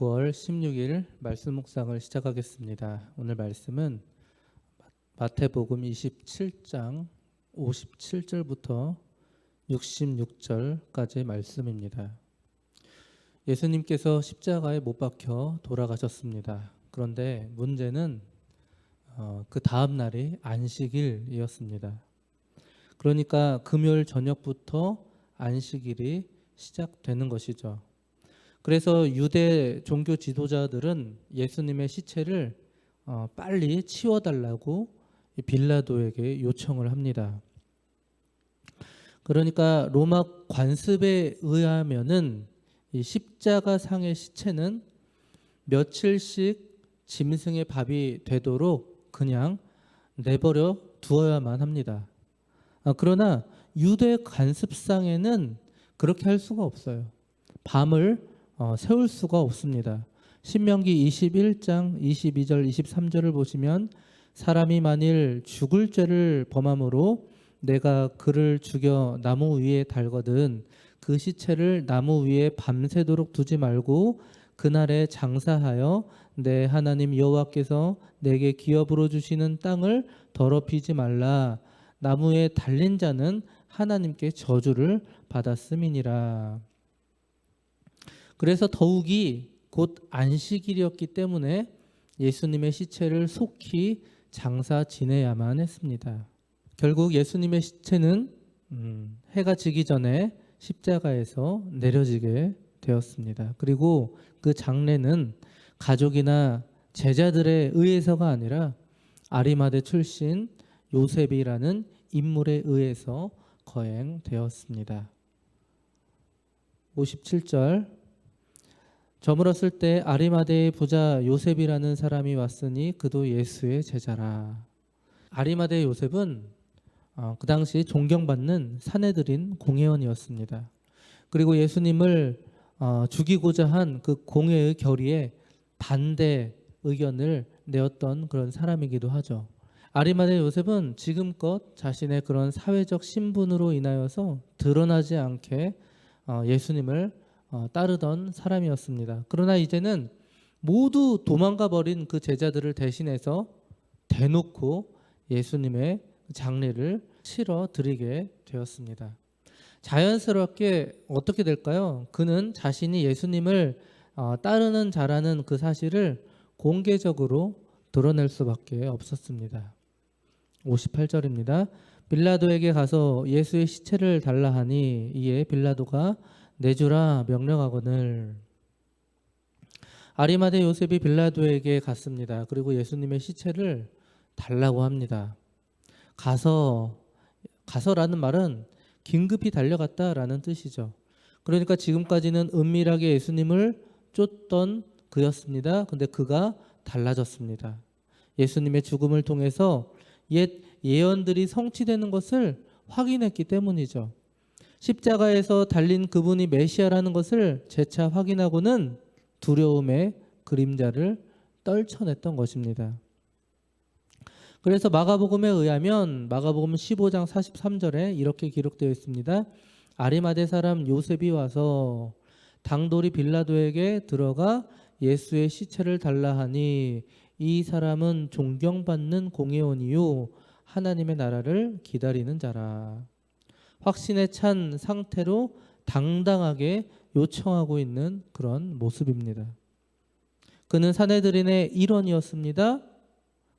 9월 16일 말씀 묵상을 시작하겠습니다. 오늘 말씀은 마태복음 27장 57절부터 66절까지의 말씀입니다. 예수님께서 십자가에 못 박혀 돌아가셨습니다. 그런데 문제는 어, 그 다음 날이 안식일이었습니다. 그러니까 금요일 저녁부터 안식일이 시작되는 것이죠. 그래서 유대 종교 지도자들은 예수님의 시체를 어, 빨리 치워달라고 빌라도에게 요청을 합니다. 그러니까 로마 관습에 의하면은 이 십자가 상의 시체는 며칠씩 짐승의 밥이 되도록 그냥 내버려 두어야만 합니다. 아, 그러나 유대 관습상에는 그렇게 할 수가 없어요. 밤을 어, 세울 수가 없습니다. 신명기 21장 22절 23절을 보시면 사람이 만일 죽을 죄를 범함으로 내가 그를 죽여 나무 위에 달거든 그 시체를 나무 위에 밤새도록 두지 말고 그날에 장사하여 내 하나님 여호와께서 내게 기업으로 주시는 땅을 더럽히지 말라 나무에 달린 자는 하나님께 저주를 받았음이니라. 그래서 더욱이 곧 안식일이었기 때문에 예수님의 시체를 속히 장사 지내야만 했습니다. 결국 예수님의 시체는 음, 해가 지기 전에 십자가에서 내려지게 되었습니다. 그리고 그 장례는 가족이나 제자들에 의해서가 아니라 아리마대 출신 요셉이라는 인물에 의해서 거행되었습니다. 57절 저물었을 때 아리마대의 부자 요셉이라는 사람이 왔으니 그도 예수의 제자라. 아리마대 요셉은 어, 그 당시 존경받는 사내들인 공회원이었습니다. 그리고 예수님을 어, 죽이고자 한 그 공회의 결의에 반대 의견을 내었던 그런 사람이기도 하죠. 아리마대 요셉은 지금껏 자신의 그런 사회적 신분으로 인하여서 드러나지 않게 어, 예수님을 어, 따르던 사람이었습니다. 그러나 이제는 모두 도망가 버린 그 제자들을 대신해서 대놓고 예수님의 장례를 치러 드리게 되었습니다. 자연스럽게 어떻게 될까요? 그는 자신이 예수님을 어, 따르는 자라는 그 사실을 공개적으로 드러낼 수밖에 없었습니다. 58절입니다. 빌라도에게 가서 예수의 시체를 달라 하니 이에 빌라도가 내주라 명령하거늘 아리마대 요셉이 빌라도에게 갔습니다. 그리고 예수님의 시체를 달라고 합니다. 가서 가서라는 말은 긴급히 달려갔다라는 뜻이죠. 그러니까 지금까지는 은밀하게 예수님을 쫓던 그였습니다. 근데 그가 달라졌습니다. 예수님의 죽음을 통해서 옛 예언들이 성취되는 것을 확인했기 때문이죠. 십자가에서 달린 그분이 메시아라는 것을 재차 확인하고는 두려움의 그림자를 떨쳐냈던 것입니다. 그래서 마가복음에 의하면 마가복음 15장 43절에 이렇게 기록되어 있습니다. 아리마대 사람 요셉이 와서 당돌이 빌라도에게 들어가 예수의 시체를 달라 하니 이 사람은 존경받는 공회원이요 하나님의 나라를 기다리는 자라. 확신에 찬 상태로 당당하게 요청하고 있는 그런 모습입니다. 그는 사내들인의 일원이었습니다.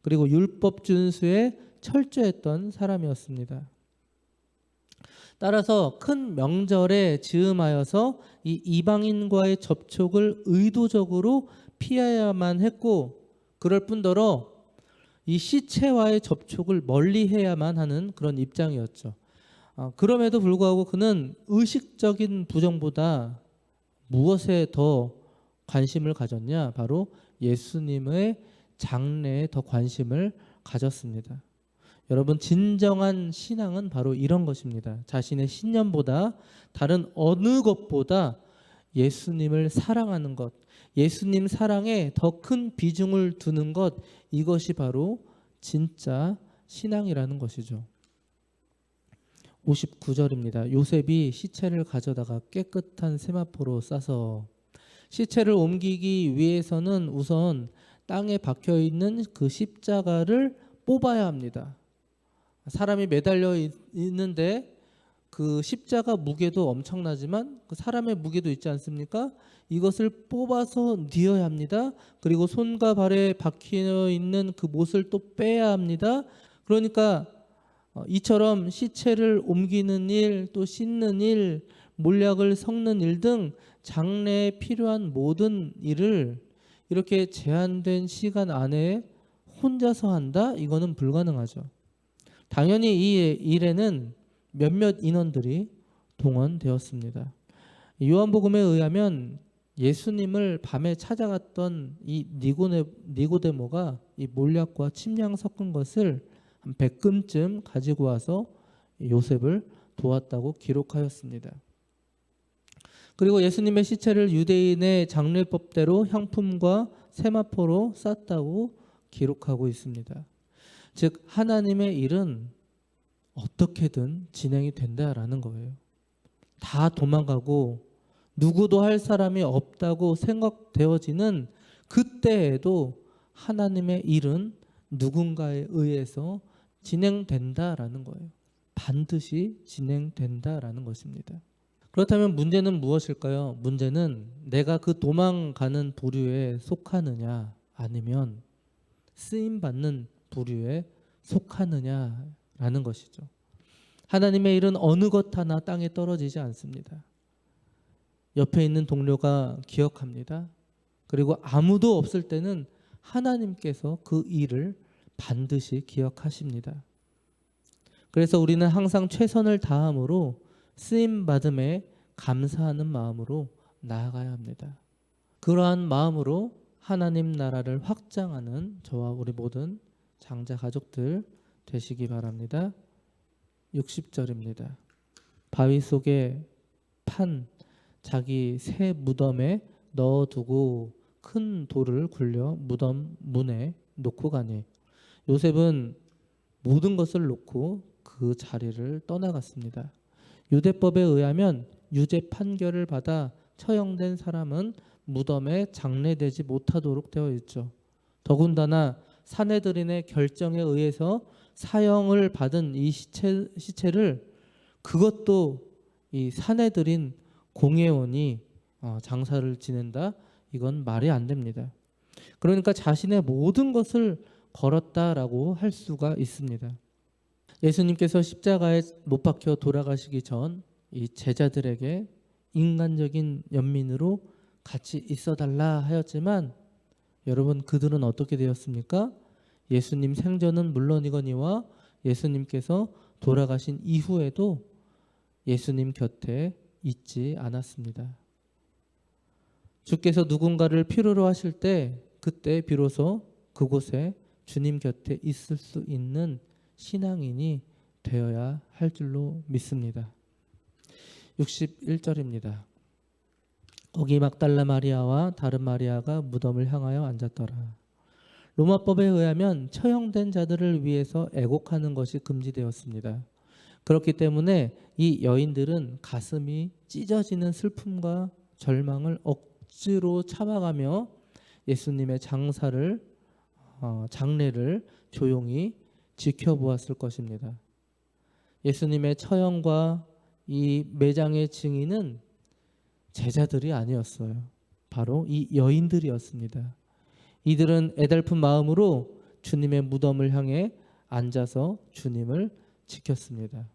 그리고 율법 준수에 철저했던 사람이었습니다. 따라서 큰 명절에 즈음하여서 이 이방인과의 접촉을 의도적으로 피해야만 했고 그럴 뿐더러 이 시체와의 접촉을 멀리 해야만 하는 그런 입장이었죠. 어, 그럼에도 불구하고 그는 의식적인 부정보다 무엇에 더 관심을 가졌냐? 바로 예수님의 장래에 더 관심을 가졌습니다. 여러분, 진정한 신앙은 바로 이런 것입니다. 자신의 신념보다 다른 어느 것보다 예수님을 사랑하는 것, 예수님 사랑에 더 큰 비중을 두는 것 이것이 바로 진짜 신앙이라는 것이죠. 59절입니다. 요셉이 시체를 가져다가 깨끗한 세마포로 싸서 시체를 옮기기 위해서는 우선 땅에 박혀 있는 그 십자가를 뽑아야 합니다. 사람이 매달려 있- 있는데 그 십자가 무게도 엄청나지만 그 사람의 무게도 있지 않습니까? 이것을 뽑아서 뉘어야 합니다. 그리고 손과 발에 박혀 있는 그 못을 또 빼야 합니다. 그러니까 어, 이처럼 시체를 옮기는 일, 또 씻는 일, 몰약을 섞는 일 등 장래에 필요한 모든 일을 이렇게 제한된 시간 안에 혼자서 한다? 이거는 불가능하죠. 당연히 이 일에는 몇몇 인원들이 동원되었습니다. 요한복음에 의하면 예수님을 밤에 찾아갔던 이 니고네, 니고데모가 이 몰약과 침량 섞은 것을 한 100금쯤 가지고 와서 요셉을 도왔다고 기록하였습니다. 그리고 예수님의 시체를 유대인의 장례법대로 향품과 세마포로 쌌다고 기록하고 있습니다. 즉 하나님의 일은 어떻게든 진행이 된다라는 거예요. 다 도망가고 누구도 할 사람이 없다고 생각되어지는 그때에도 하나님의 일은 누군가에 의해서 진행된다라는 거예요. 반드시 진행된다라는 것입니다. 그렇다면 문제는 무엇일까요? 문제는 내가 그 도망가는 부류에 속하느냐 아니면 쓰임 받는 부류에 속하느냐라는 것이죠. 하나님의 일은 어느 것 하나 땅에 떨어지지 않습니다. 옆에 있는 동료가 기억합니다. 그리고 아무도 없을 때는 하나님께서 그 일을 반드시 기억하십니다. 그래서 우리는 항상 최선을 다함으로 쓰임 받음에 감사하는 마음으로 나아가야 합니다. 그러한 마음으로 하나님 나라를 확장하는 저와 우리 모든 장자 가족들 되시기 바랍니다. 60절입니다. 바위 속에 판 자기 새 무덤에 넣어두고 큰 돌을 굴려 무덤 문에 놓고 가니 요셉은 모든 것을 놓고 그 자리를 떠나갔습니다. 유대법에 의하면 유죄 판결을 받아 처형된 사람은 무덤에 장례되지 못하도록 되어 있죠. 더군다나 사내들인의 결정에 의해서 사형을 받은 이 시체, 시체를 그것도 이 사내들인 공회원이 어, 장사를 지낸다 이건 말이 안 됩니다. 그러니까 자신의 모든 것을 걸었다라고 할 수가 있습니다. 예수님께서 십자가에 못 박혀 돌아가시기 전 이 제자들에게 인간적인 연민으로 같이 있어 달라 하였지만 여러분 그들은 어떻게 되었습니까? 예수님 생전은 물론이거니와 예수님께서 돌아가신 이후에도 예수님 곁에 있지 않았습니다. 주께서 누군가를 필요로 하실 때 그때 비로소 그곳에 주님 곁에 있을 수 있는 신앙인이 되어야 할 줄로 믿습니다. 61절입니다. 거기 막달라 마리아와 다른 마리아가 무덤을 향하여 앉았더라. 로마법에 의하면 처형된 자들을 위해서 애곡하는 것이 금지되었습니다. 그렇기 때문에 이 여인들은 가슴이 찢어지는 슬픔과 절망을 억지로 참아가며 예수님의 장사를 어, 장례를 조용히 지켜보았을 것입니다. 예수님의 처형과 이 매장의 증인은 제자들이 아니었어요. 바로 이 여인들이었습니다. 이들은 애달픈 마음으로 주님의 무덤을 향해 앉아서 주님을 지켰습니다.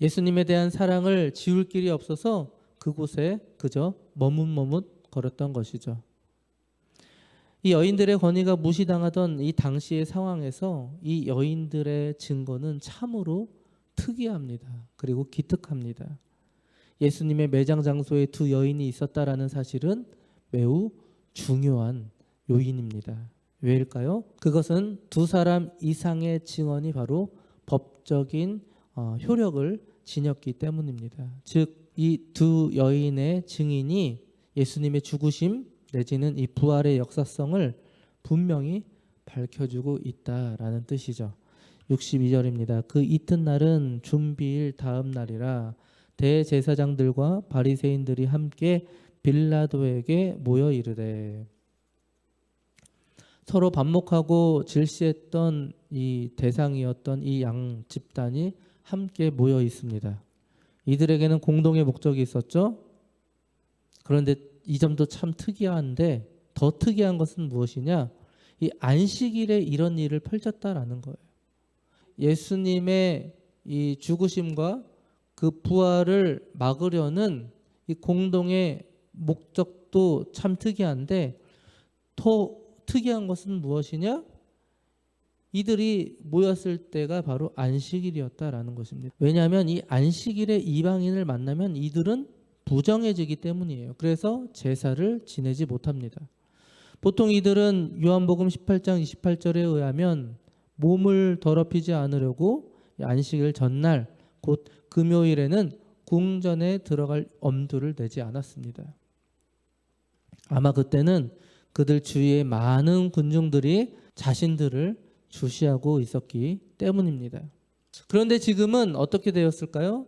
예수님에 대한 사랑을 지울 길이 없어서 그곳에 그저 머뭇머뭇 걸었던 것이죠. 이 여인들의 권위가 무시당하던 이 당시의 상황에서 이 여인들의 증거는 참으로 특이합니다. 그리고 기특합니다. 예수님의 매장 장소에 두 여인이 있었다라는 사실은 매우 중요한 요인입니다. 왜일까요? 그것은 두 사람 이상의 증언이 바로 법적인 어, 효력을 지녔기 때문입니다. 즉, 이 두 여인의 증인이 예수님의 죽으심 내지는 이 부활의 역사성을 분명히 밝혀주고 있다라는 뜻이죠. 62절입니다. 그 이튿날은 준비일 다음 날이라 대제사장들과 바리새인들이 함께 빌라도에게 모여 이르되 서로 반목하고 질시했던 이 대상이었던 이 양 집단이 함께 모여 있습니다. 이들에게는 공동의 목적이 있었죠. 그런데 이 점도 참 특이한데 더 특이한 것은 무엇이냐? 이 안식일에 이런 일을 펼쳤다라는 거예요. 예수님의 이 죽으심과 그 부활을 막으려는 이 공동의 목적도 참 특이한데 더 특이한 것은 무엇이냐? 이들이 모였을 때가 바로 안식일이었다라는 것입니다. 왜냐하면 이 안식일에 이방인을 만나면 이들은 부정해지기 때문이에요. 그래서 제사를 지내지 못합니다. 보통 이들은 요한복음 18장 28절에 의하면 몸을 더럽히지 않으려고 안식일 전날 곧 금요일에는 궁전에 들어갈 엄두를 내지 않았습니다. 아마 그때는 그들 주위에 많은 군중들이 자신들을 주시하고 있었기 때문입니다. 그런데 지금은 어떻게 되었을까요?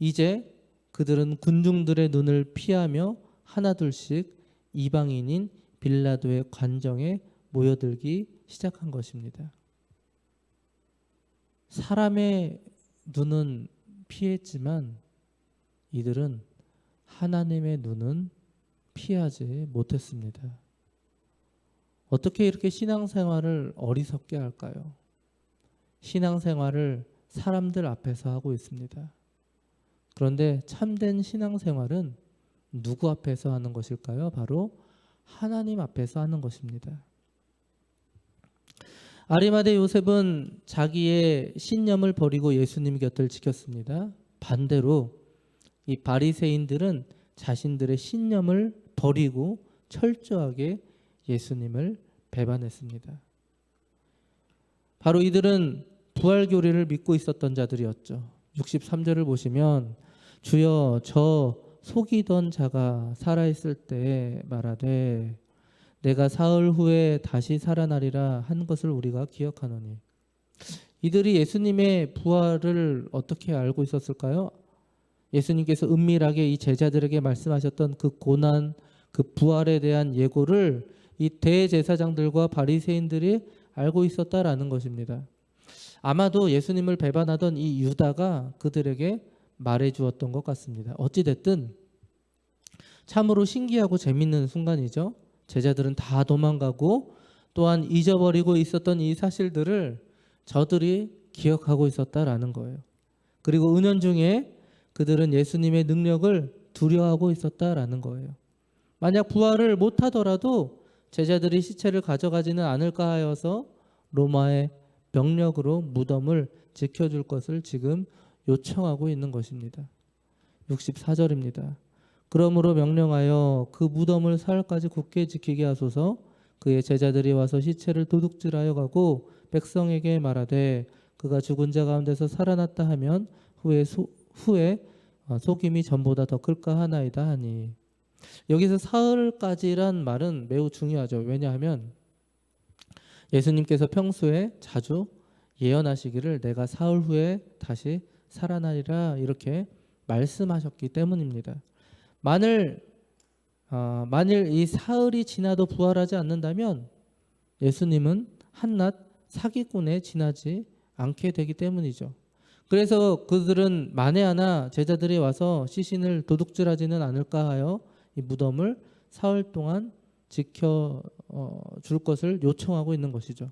이제 그들은 군중들의 눈을 피하며 하나둘씩 이방인인 빌라도의 관정에 모여들기 시작한 것입니다. 사람의 눈은 피했지만 이들은 하나님의 눈은 피하지 못했습니다. 어떻게 이렇게 신앙생활을 어리석게 할까요? 신앙생활을 사람들 앞에서 하고 있습니다. 그런데 참된 신앙생활은 누구 앞에서 하는 것일까요? 바로 하나님 앞에서 하는 것입니다. 아리마대 요셉은 자기의 신념을 버리고 예수님 곁을 지켰습니다. 반대로 이 바리새인들은 자신들의 신념을 버리고 철저하게 예수님을 배반했습니다. 바로 이들은 부활 교리를 믿고 있었던 자들이었죠. 63절을 보시면 주여 저 속이던 자가 살아 있을 때 말하되 내가 사흘 후에 다시 살아나리라 한 것을 우리가 기억하노니 이들이 예수님의 부활을 어떻게 알고 있었을까요? 예수님께서 은밀하게 이 제자들에게 말씀하셨던 그 고난, 그 부활에 대한 예고를 이 대제사장들과 바리새인들이 알고 있었다라는 것입니다. 아마도 예수님을 배반하던 이 유다가 그들에게 말해 주었던 것 같습니다. 어찌 됐든 참으로 신기하고 재밌는 순간이죠. 제자들은 다 도망가고 또한 잊어버리고 있었던 이 사실들을 저들이 기억하고 있었다라는 거예요. 그리고 은연중에 그들은 예수님의 능력을 두려워하고 있었다라는 거예요. 만약 부활을 못하더라도 제자들이 시체를 가져가지는 않을까 하여서 로마의 병력으로 무덤을 지켜줄 것을 지금 요청하고 있는 것입니다. 64절입니다. 그러므로 명령하여 그 무덤을 사흘까지 굳게 지키게 하소서 그의 제자들이 와서 시체를 도둑질하여 가고 백성에게 말하되 그가 죽은 자 가운데서 살아났다 하면 후에 소, 후에 어, 속임이 전보다 더 클까 하나이다 하니 여기서 사흘까지란 말은 매우 중요하죠. 왜냐하면 예수님께서 평소에 자주 예언하시기를 내가 사흘 후에 다시 살아나리라 이렇게 말씀하셨기 때문입니다. 만일 어, 만일 이 사흘이 지나도 부활하지 않는다면 예수님은 한낱 사기꾼에 지나지 않게 되기 때문이죠. 그래서 그들은 만에 하나 제자들이 와서 시신을 도둑질하지는 않을까 하여 이 무덤을 사흘 동안 지켜 어, 줄 것을 요청하고 있는 것이죠.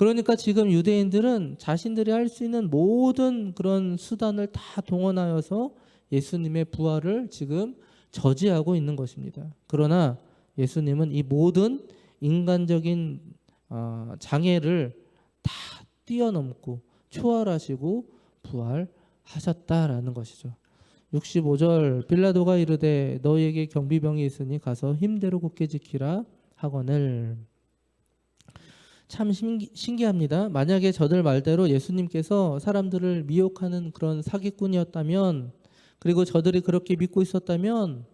그러니까 지금 유대인들은 자신들이 할 수 있는 모든 그런 수단을 다 동원하여서 예수님의 부활을 지금 저지하고 있는 것입니다. 그러나 예수님은 이 모든 인간적인 어, 장애를 다 뛰어넘고 초월하시고 부활하셨다라는 것이죠. 65절 빌라도가 이르되 너희에게 경비병이 있으니 가서 힘대로 굳게 지키라 하거늘 참 신기, 합니다 만약에 저들 말대로 예수님께서 사람들을 미혹하는 그런 사기꾼이었다면 그리고 저들이 그렇게 믿고 있었다면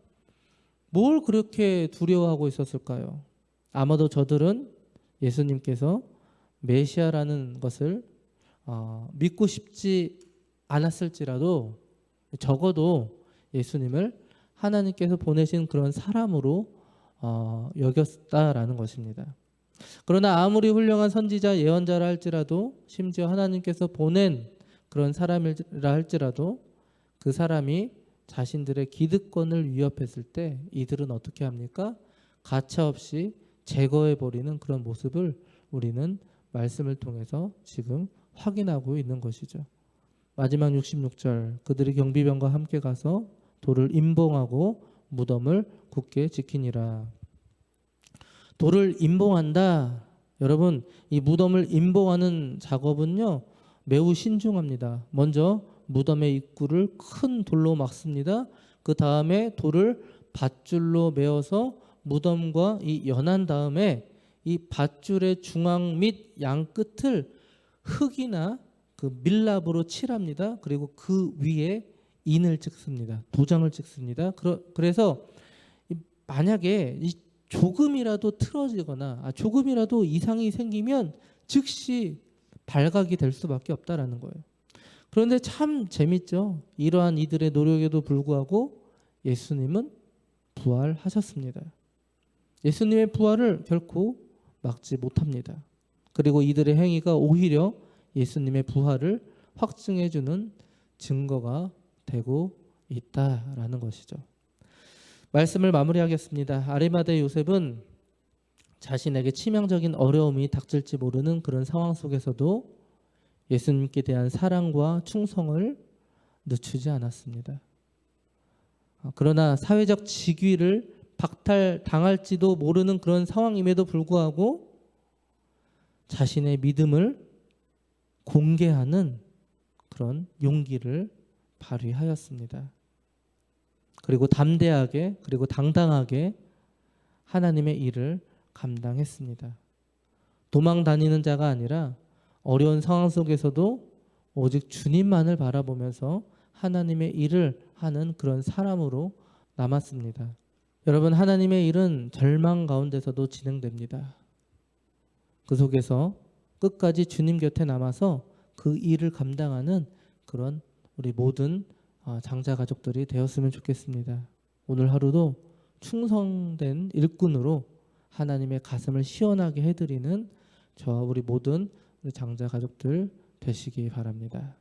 뭘 그렇게 두려워하고 있었을까요? 아마도 저들은 예수님께서 메시아라는 것을 어, 믿고 싶지 않았을지라도 적어도 예수님을 하나님께서 보내신 그런 사람으로 어, 여겼다라는 것입니다. 그러나 아무리 훌륭한 선지자 예언자라 할지라도 심지어 하나님께서 보낸 그런 사람이라 할지라도 그 사람이 자신들의 기득권을 위협했을 때 이들은 어떻게 합니까? 가차없이 제거해 버리는 그런 모습을 우리는 말씀을 통해서 지금 확인하고 있는 것이죠. 마지막 66절 그들이 경비병과 함께 가서 돌을 임봉하고 무덤을 굳게 지키니라. 돌을 임봉한다. 여러분 이 무덤을 임봉하는 작업은요 매우 신중합니다. 먼저 무덤의 입구를 큰 돌로 막습니다. 그 다음에 돌을 밧줄로 메어서 무덤과 이 연한 다음에 이 밧줄의 중앙 및 양 끝을 흙이나 그 밀랍으로 칠합니다. 그리고 그 위에 인을 찍습니다. 도장을 찍습니다. 그러, 그래서 이 만약에 이 조금이라도 틀어지거나 아, 조금이라도 이상이 생기면 즉시 발각이 될 수밖에 없다라는 거예요. 그런데 참 재밌죠. 이러한 이들의 노력에도 불구하고 예수님은 부활하셨습니다. 예수님의 부활을 결코 막지 못합니다. 그리고 이들의 행위가 오히려 예수님의 부활을 확증해 주는 증거가 되고 있다라는 것이죠. 말씀을 마무리하겠습니다. 아리마대 요셉은 자신에게 치명적인 어려움이 닥칠지 모르는 그런 상황 속에서도 예수님께 대한 사랑과 충성을 늦추지 않았습니다. 아, 그러나 사회적 직위를 박탈 당할지도 모르는 그런 상황임에도 불구하고 자신의 믿음을 공개하는 그런 용기를 발휘하였습니다. 그리고 담대하게 그리고 당당하게 하나님의 일을 감당했습니다. 도망 다니는 자가 아니라 어려운 상황 속에서도 오직 주님만을 바라보면서 하나님의 일을 하는 그런 사람으로 남았습니다. 여러분 하나님의 일은 절망 가운데서도 진행됩니다. 그 속에서 끝까지 주님 곁에 남아서 그 일을 감당하는 그런 우리 모든 어, 장자 가족들이 되었으면 좋겠습니다. 오늘 하루도 충성된 일꾼으로 하나님의 가슴을 시원하게 해드리는 저와 우리 모든 장자 가족들 되시기 바랍니다.